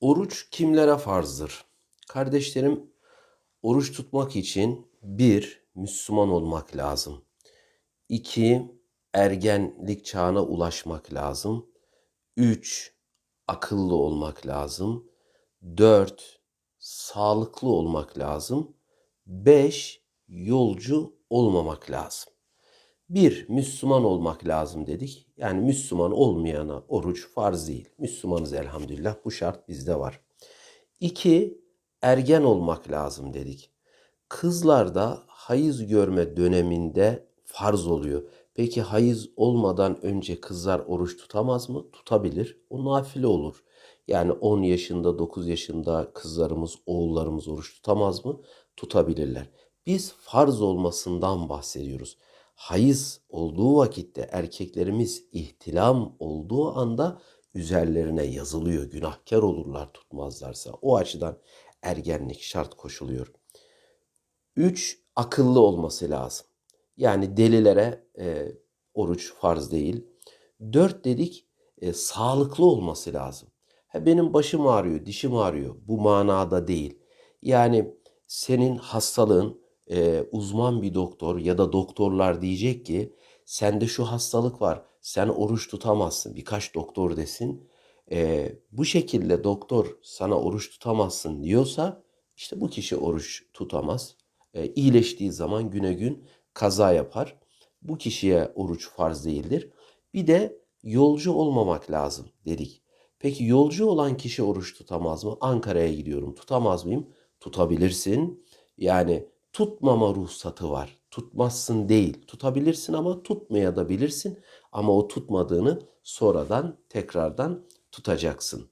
Oruç kimlere farzdır? Kardeşlerim, oruç tutmak için bir, Müslüman olmak lazım. İki, ergenlik çağına ulaşmak lazım. Üç, akıllı olmak lazım. Dört, sağlıklı olmak lazım. Beş, yolcu olmamak lazım. Bir, Müslüman olmak lazım dedik. Yani Müslüman olmayana oruç farz değil. Müslümanız elhamdülillah. Bu şart bizde var. İki, ergen olmak lazım dedik. Kızlarda hayız görme döneminde farz oluyor. Peki hayız olmadan önce kızlar oruç tutamaz mı? Tutabilir. O nafile olur. Yani 10 yaşında, 9 yaşında kızlarımız, oğullarımız oruç tutamaz mı? Tutabilirler. Biz farz olmasından bahsediyoruz. Hayız olduğu vakitte erkeklerimiz ihtilam olduğu anda üzerlerine yazılıyor. Günahkar olurlar tutmazlarsa. O açıdan ergenlik şart koşuluyor. Üç, akıllı olması lazım. Yani delilere e, oruç farz değil. Dört dedik e, sağlıklı olması lazım. Ha, benim başım ağrıyor, dişim ağrıyor. Bu manada değil. Yani senin hastalığın e, uzman bir doktor ya da doktorlar diyecek ki sende şu hastalık var. Sen oruç tutamazsın. Birkaç doktor desin. E, bu şekilde doktor sana oruç tutamazsın diyorsa işte bu kişi oruç tutamaz. E, iyileştiği zaman güne gün kaza yapar. Bu kişiye oruç farz değildir. Bir de yolcu olmamak lazım dedik. Peki yolcu olan kişi oruç tutamaz mı? Ankara'ya gidiyorum. Tutamaz mıyım? Tutabilirsin. Yani tutmama ruhsatı var. Tutmazsın değil. Tutabilirsin ama tutmaya da bilirsin. Ama o tutmadığını sonradan tekrardan tutacaksın.